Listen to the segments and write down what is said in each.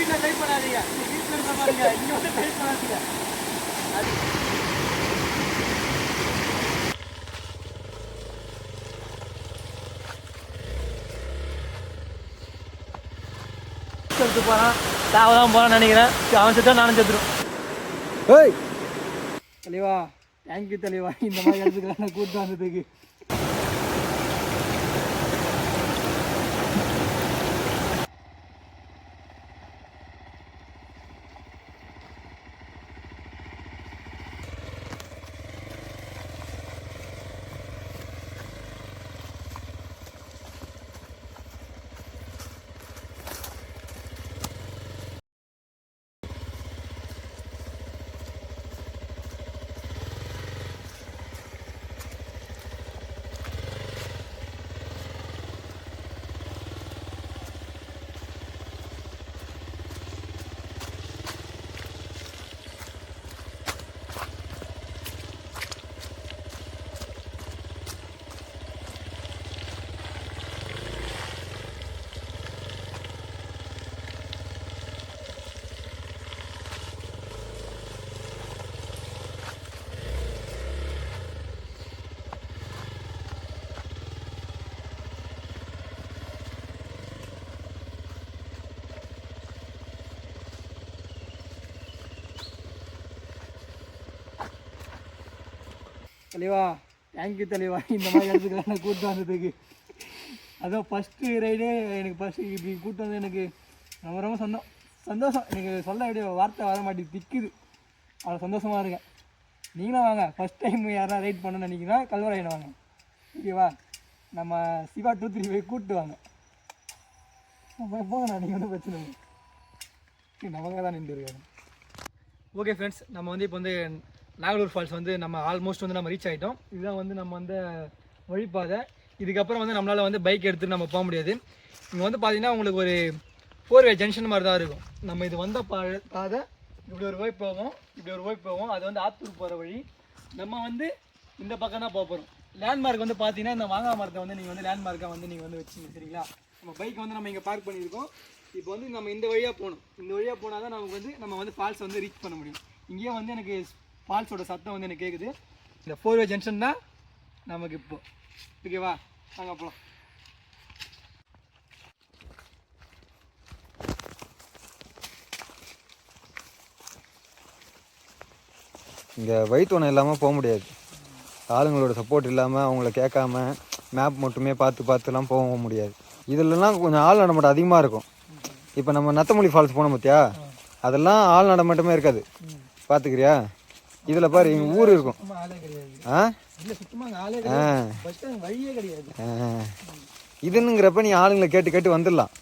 வீட்டில் ட்ரை பண்ணாதீங்க. வீட்டில் இருக்க பாருங்க இங்கே வந்து ட்ரை பண்ணாதீங்க. அது சொல்லிட்டு போகிறான் சாவ தான் போகிறான்னு நினைக்கிறேன். அவன் செத்தா நானும் செத்துரும் ஏய்! தெளிவா தேங்க்யூ தெளிவா. இந்த மாதிரி இடத்துக்கு நான் கூப்பிட்டு வந்ததுக்கு தெளிவா தேங்க்யூ தெளிவா இந்த மாதிரி இடத்துக்கு நான் கூப்பிட்டு வந்ததுக்கு. அதான் ஃபஸ்ட்டு ரைடே எனக்கு ஃபஸ்ட்டு இப்படி கூப்பிட்டு வந்து எனக்கு ரொம்ப ரொம்ப சந்தோ சந்தோஷம். எனக்கு சொல்ல வேண்டிய வார்த்தை வர மாட்டேங்குது திக்குது. அவ்வளோ சந்தோஷமாக இருக்கேன். நீங்களும் வாங்க. ஃபஸ்ட் டைம் யாராவது ரைட் பண்ணணும்னு நினைக்கிறா கல்வராயனை வாங்க. ஓகேவா நம்ம சிவா டூ த்ரீ போய் கூப்பிட்டு வாங்க. போங்க நீங்கள் வந்து பிரச்சனை இல்லை. நமக்காக தான் நின்று இருக்காங்க. ஓகே ஃப்ரெண்ட்ஸ் நம்ம வந்து இப்போ வந்து நாகலூர் ஃபால்ஸ் வந்து நம்ம ஆல்மோஸ்ட் வந்து நம்ம ரீச் ஆகிட்டோம் இதுதான் வந்து நம்ம வந்து வழிபாதை இதுக்கப்புறம் வந்து நம்மளால் வந்து பைக் எடுத்துட்டு நம்ம போக முடியாது. இங்கே வந்து பார்த்தீங்கன்னா உங்களுக்கு ஒரு ஃபோர் வே ஜங்ஷன் மாதிரி தான் இருக்கும். நம்ம இது வந்த பா பாதை இப்படி ஒரு போய் போவோம் இப்படி ஒரு போய் போவோம். அது வந்து ஆத்தூர் போகிற வழி. நம்ம வந்து இந்த பக்கம் தான் போக போகிறோம் லேண்ட்மார்க் வந்து பார்த்தீங்கன்னா இந்த மாங்காய் மரத்தை வந்து நீங்கள் வந்து லேண்ட்மார்க்காக வந்து நீங்கள் வந்து வச்சுங்க சரிங்களா? நம்ம பைக் வந்து நம்ம இங்கே பார்க் பண்ணியிருக்கோம். இப்போ வந்து நம்ம இந்த வழியாக போகணும். இந்த வழியாக போனால் தான் நமக்கு வந்து நம்ம வந்து ஃபால்ஸ் வந்து ரீச் பண்ண முடியும். இங்கேயே வந்து எனக்கு ஃபால்ஸோட சத்தம் வந்து எனக்கு கேட்குது இந்த ஃபோர் வே ஜங்ஷன் தான் நமக்கு இப்போ. ஓகேவா வாங்க போகலாம் இங்கே வயிற்றுவனம் இல்லாமல் போக முடியாது. ஆளுங்களோட சப்போர்ட் இல்லாமல் அவங்கள கேட்காம மேப் மட்டுமே பார்த்து பார்த்துலாம் போக முடியாது. இதுலலாம் கொஞ்சம் ஆள் நடமாட்டம் அதிகமாக இருக்கும். இப்போ நம்ம நத்தமொழி ஃபால்ஸ் போனோம் பார்த்தியா அதெல்லாம் ஆள் நடமாட்டமே இருக்காது. பார்த்துக்கிறியா இதில் பாரு எங்கள் ஊர் இருக்கும். ஆ? ஆ. இதுன்னுங்கிறப்ப நீ ஆளுங்களை கேட்டு கேட்டு வந்துடலாம்.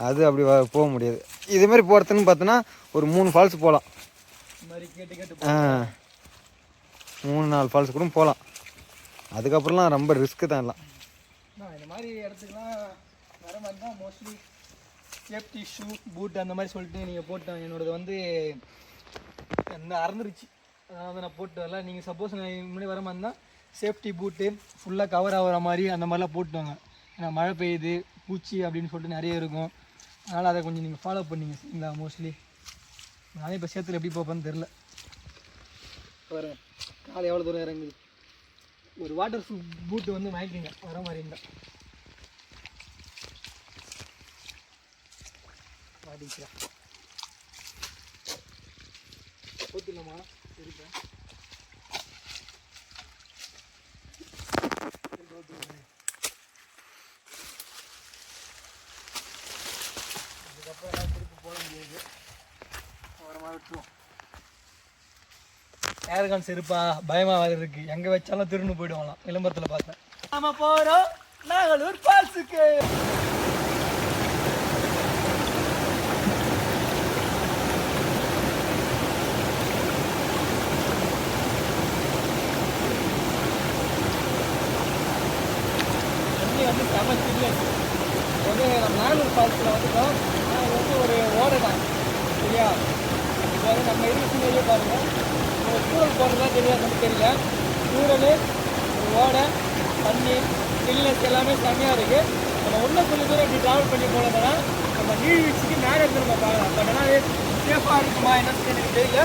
அது அப்படி போக முடியாது. இதே மாதிரி போகிறதுன்னு பார்த்தோன்னா ஒரு மூணு ஃபால்ஸ் போகலாம் ஆ. மூணு நாலு ஃபால்ஸ் கூட போகலாம் அதுக்கப்புறம்லாம் ரொம்ப ரிஸ்க்கு தான் எல்லாம். இந்த மாதிரி இடத்துக்குலாம் வர மாதிரி தான் மோஸ்ட்லி சேஃப்டி ஷூ பூட் அந்த மாதிரி சொல்லிட்டு நீங்கள் போட்டேன் என்னோடது வந்து அறந்துருச்சு. அதாவது நான் போட்டு வரல. நீங்கள் சப்போஸ் நான் முன்னாடி வர மாதிரி இருந்தால் சேஃப்டி பூட்டு ஃபுல்லாக கவர் ஆகிற மாதிரி அந்த மாதிரிலாம் போட்டு வாங்க ஏன்னா மழை பெய்யுது பூச்சி அப்படின்னு சொல்லிட்டு நிறைய இருக்கும். அதனால் அதை கொஞ்சம் நீங்கள் ஃபாலோ பண்ணிங்க சரிங்களா மோஸ்ட்லி நானே இப்போ சேத்துல எப்படி போப்பேன்னு தெரில வரேன் காலை எவ்வளோ தூரம் இறங்குது. ஒரு வாட்டர் ப்ரூஃப் பூட்டு வந்து வாங்கிக்கோங்க வர மாதிரி இருந்தால் மாட்டிக்கிறா போத்துலமா அதுக்கப்புறம் எல்லாம் திருப்பி போட முடியாது. அப்புறமா விட்டுருவோம் ஏர்கான் செருப்பா பயமா வேற இருக்கு. எங்க வச்சாலும் திருன்னு போயிடுவாங்களாம். விளம்பரத்துல பார்த்தேன். நாம போறோம் நாகலூர் பால்ஸுக்கு தண்ணி வந்து செம சில்லுன்னு. வந்து நம்ம ஃபால்ஸில் வந்துட்டோம் இது வந்து ஒரு ஓடை தான் சரியா? இப்போ வந்து நம்ம இருக்கிற ஏரியா பாருங்கள் ஒரு சூழல் போகிறதுலாம் தெரியாது நமக்கு தெரியல. சூழல் ஒரு ஓடை தண்ணி சில்னஸ் எல்லாமே செம்மையாக இருக்குது நம்ம இன்னும் கொஞ்சம் தூரம் இப்படி ட்ராவல் பண்ணி போனோம்னா நம்ம நீர்வீழ்ச்சிக்கு மேலே இருந்து நம்ம பார்க்கலாம். பட் ஆனால் சேஃபாக இருக்குமா என்னன்னு எனக்கு தெரியல.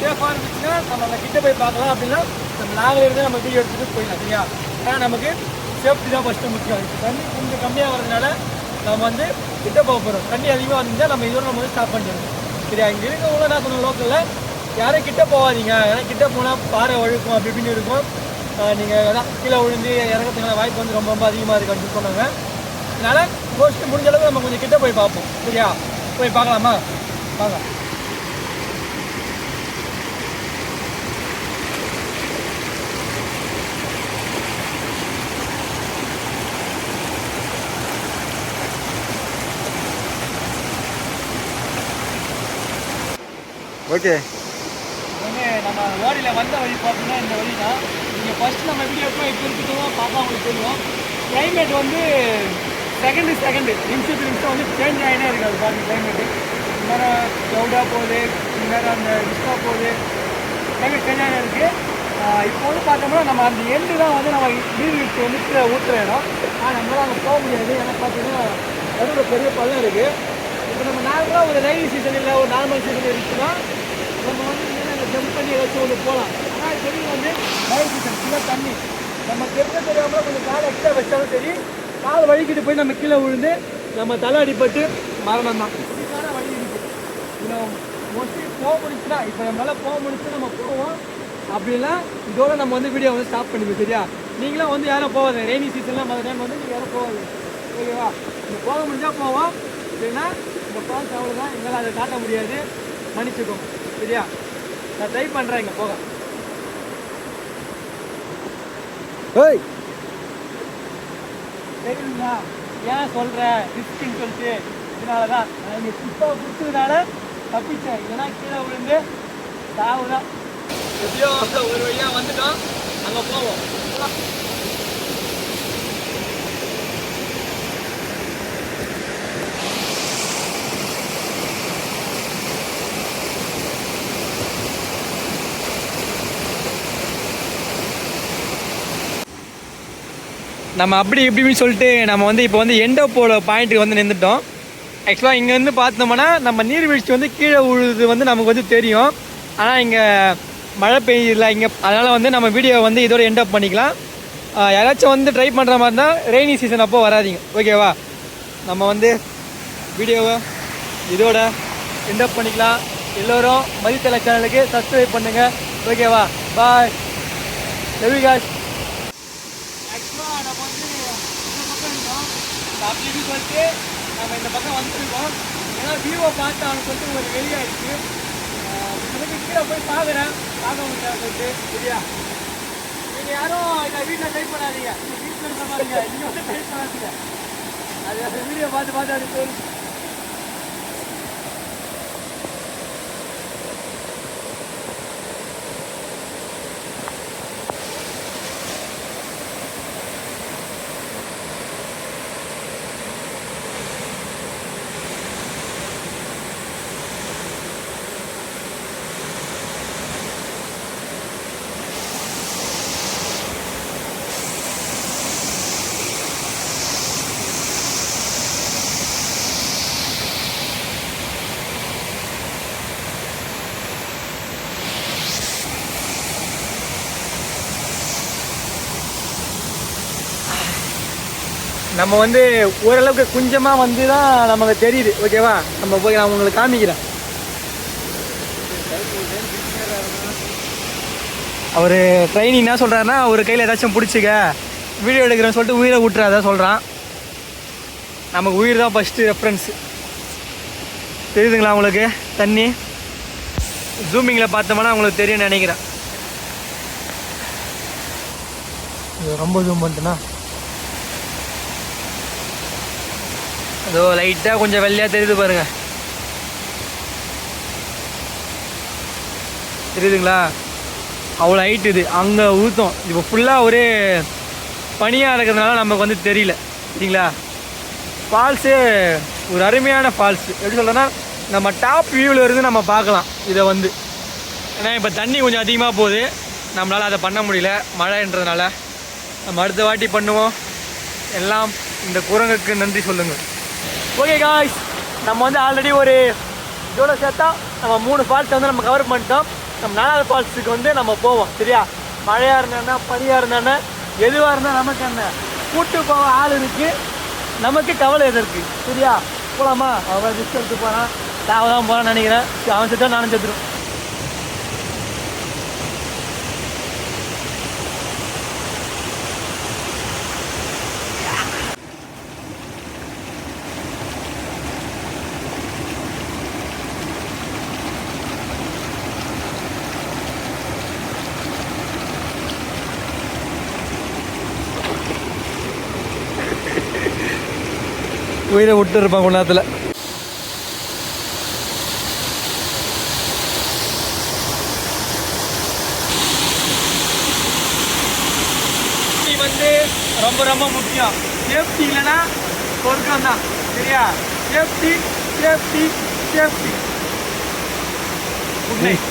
சேஃபாக இருந்துச்சுன்னா நம்ம அந்த கிட்ட போய் பார்க்கலாம் அப்படின்னா நம்ம நாங்களே இருந்து நம்ம வீடியோ எடுத்துகிட்டு போயிடலாம். சரியா? ஆனால் நமக்கு சேஃப்டி தான் ஃபஸ்ட்டு முக்கியம். இப்போ தண்ணி கொஞ்சம் கம்மியாக வரதுனால நம்ம வந்து கிட்ட போக போகிறோம் தண்ணி அதிகமாக வந்தால் நம்ம இதோட நம்ம வந்து ஸ்டாப் பண்ணிடுவோம் சரியா? இங்கே இருக்கவங்களும் என்ன சொன்ன லோக்கலில் யாரும் கிட்ட போகாதீங்க. ஏன்னா கிட்ட போனால் பாறை வழுக்கும் அப்படி இப்படின்னு இருக்கும். நீங்கள் அதான் கீழே விழுந்து இறக்கிறதுக்கான வாய்ப்பு வந்து ரொம்ப ரொம்ப அதிகமாக இருக்குது அப்படின்னு சொன்னாங்க. அதனால் மோஸ்ட்லி முடிஞ்ச அளவுக்கு நம்ம கொஞ்சம் கிட்ட போய் பார்ப்போம். சரியா? போய் பார்க்கலாமா? பார்க்கலாம். ஓகே. வந்து நம்ம ஓடியில் வந்த வழி பார்த்தீங்கன்னா இந்த வழி தான் நீங்கள் ஃபஸ்ட்டு நம்ம எப்படி எப்போ இப்போ இருக்கிறதும் பார்த்தா உங்களுக்கு தெரியும். கிளைமேட் வந்து செகண்டு செகண்டு நிமிஷத்துக்கு நிமிஷம் வந்து சேஞ்ச் ஆகினே இருக்குது அது பாருங்கள் கிளைமேட்டு நேரம் க்ளவுடாக போகுது நேரம் அந்த மிஸ்டாக போகுது. கிளைமேட் சேஞ்ச் ஆகினே இருக்குது இப்போ வந்து பார்த்தோம்னா நம்ம அந்த எண்டு தான் வந்து நம்ம நீர்வீழ்ச்சி வந்து கீழே ஊற்றுற இடம். ஆனால் நம்மளால் அங்கே போக முடியாது. ஏன்னா பார்த்தீங்கன்னா நடுவில் பெரிய பள்ளம் இருக்குது இப்போ நம்ம நார்மலாக ஒரு ரெயின் சீசன் இல்லை ஒரு நார்மல் சீசன் இருக்குன்னா நம்ம வந்து இங்கே ஜம்ப் பண்ணி ஏதாச்சும் ஒன்று போகலாம் ஆனால் செடி வந்து மழை சீசன் ஃபுல்லாக தண்ணி. நம்ம தெரிஞ்ச தெரியாமல் கொஞ்சம் கால் எக்ஸ்ட்ரா வச்சாலும் சரி கால் வலிக்கிட்டு போய் நம்ம கீழே விழுந்து நம்ம தலை அடிப்பட்டு மரணம் தான். இதுக்கான வழி இருக்குது இன்னும் மோஸ்ட்லி போக முடிச்சுன்னா இப்போ நம்மளால் போக முடிச்சு நம்ம போவோம். அப்படின்னா இதோட நம்ம வந்து வீடியோ வந்து ஸ்டாப் பண்ணிப்போம் சரியா? நீங்களும் வந்து யாரும் போகாது ரெய்னி சீசன்லாம் மற்ற டைம் வந்து நீங்கள் யாரும் போகாது ஓகேவா? நீங்கள் போக முடிஞ்சால் போவோம். இல்லைன்னா இந்த ஃபால்ஸ் அவ்வளோதான் எங்களால் அதை காட்ட முடியாது. மன்னிச்சுக்கோங்க. சரியா நான் ட்ரை பண்ணுறேன் இங்கே போக. ஏய். தெரியுங்களா? ஏன் சொல்கிறேன் ரிஸ்க்குன்னு சொல்லிட்டு. இதனால தான் நான் இங்கே குப்பாவை கொடுத்ததுனால தப்பிச்சேன். இல்லைன்னா கீழே விழுந்து சாவு தான் எப்படியோ ஒரு வழியாக வந்துட்டோம். அங்கே போவோம். நம்ம அப்படி இப்படின்னு சொல்லிட்டு நம்ம வந்து இப்போ வந்து எண்டோ போல பாயிண்ட்டுக்கு வந்து நின்றுட்டோம் ஆக்சுவலாக இங்கே வந்து பார்த்தோம்னா நம்ம நீர்வீழ்ச்சி வந்து கீழே விழுது வந்து நமக்கு வந்து தெரியும். ஆனால் இங்கே மழை பெய்யல இங்கே அதனால் வந்து நம்ம வீடியோ வந்து இதோட எண்டப் பண்ணிக்கலாம். யாராச்சும் வந்து ட்ரை பண்ணுற மாதிரி இருந்தால் ரெய்னி சீசன் அப்போ வராதீங்க. ஓகேவா நம்ம வந்து வீடியோவை இதோட எண்டப் பண்ணிக்கலாம். எல்லோரும் மதித்தலை சேனலுக்கு சப்ஸ்கிரைப் பண்ணுங்கள் ஓகேவா பாய் லவ் யூ guys ஆக்சுவலாக நம்ம வந்து இந்த பக்கம் இருந்தோம் அப்படி இப்படி சொல்லிட்டு நம்ம இந்த பக்கம் வந்துருக்கோம். ஏன்னா வியூவை பார்த்தாலும் சொல்லிட்டு ஒரு வெளியாயிடுச்சு எனக்கு கீழே போய் பார்க்குறேன். பார்க்க முடியாது சொல்லிட்டு? சரியா? நீங்கள் யாரும் இதை வீட்டில் டைப் பண்ணாதீங்க. வீட்டில் இருக்க மாதிரிங்க நீங்கள் வந்து டைப் பண்ணாதீங்க. அது அந்த வீடியோ பார்த்து பார்த்து அது தோணுச்சு நம்ம வந்து ஓரளவுக்கு கொஞ்சமாக வந்து தான் நமக்கு தெரியுது. ஓகேவா? நம்ம போய் நான் உங்களுக்கு காமிக்கிறேன். அவர் ட்ரைனிங் என்ன சொல்கிறாருன்னா அவர் கையில் ஏதாச்சும் பிடிச்சிக்க. வீடியோ எடுக்கிறேன்னு சொல்லிட்டு உயிரை விட்டுறாத சொல்கிறான் நமக்கு உயிர் தான் ஃபஸ்ட்டு ரெஃபரன்ஸு தெரியுதுங்களா உங்களுக்கு? தண்ணி. ஜூமிங்கில் பார்த்தோம்னா உங்களுக்கு தெரியும்னு நினைக்கிறேன். ரொம்ப ஜூம் பண்ணிட்டுனா? அதோ லைட்டாக கொஞ்சம் வெள்ளையாக தெரியுது பாருங்கள் தெரியுதுங்களா? அவ்வளோ ஹைட் இது. அங்கே ஊற்றும் இப்போ ஃபுல்லாக ஒரே பனியாக இருக்கிறதுனால நமக்கு வந்து தெரியல. சரிங்களா? ஃபால்ஸு ஒரு அருமையான ஃபால்ஸ் எப்படி சொல்கிறேன்னா நம்ம டாப் வியூவில் இருந்து நம்ம பார்க்கலாம் இதை வந்து. ஏன்னா இப்போ தண்ணி கொஞ்சம் அதிகமாக போகுது. நம்மளால் அதை பண்ண முடியல. மழைன்றதுனால நம்ம அடுத்த வாட்டி பண்ணுவோம். எல்லாம் இந்த குரங்குக்கு நன்றி சொல்லுங்கள். ஓகே காய்ஸ் நம்ம வந்து ஆல்ரெடி ஒரு இவ்வளோ சேர்த்தா நம்ம மூணு ஃபால்ஸ் வந்து நம்ம கவர் பண்ணிட்டோம். நம்ம நாலாவது ஃபால்ஸுக்கு வந்து நம்ம போவோம் சரியா? மழையாக இருந்தானே பனியாக இருந்தானே எதுவாக இருந்தால் நமக்கு என்ன? கூட்டு போக ஆள் இருக்குது நமக்கு கவலை எதற்கு சரியா? போகலாமா அவன் ரிஸ்க் எடுத்து போகிறான் நான் தான் போகிறான்னு நினைக்கிறேன். சரி, அவன் செத்தான் நானும் செத்துரும் உயிரை விட்டு இருப்பான் கொஞ்ச நேரத்தில். வந்து ரொம்ப ரொம்ப முக்கியம். சேஃப்டி இல்லைன்னா சொர்க்கம் தான். சரியா? Safety safety safety good night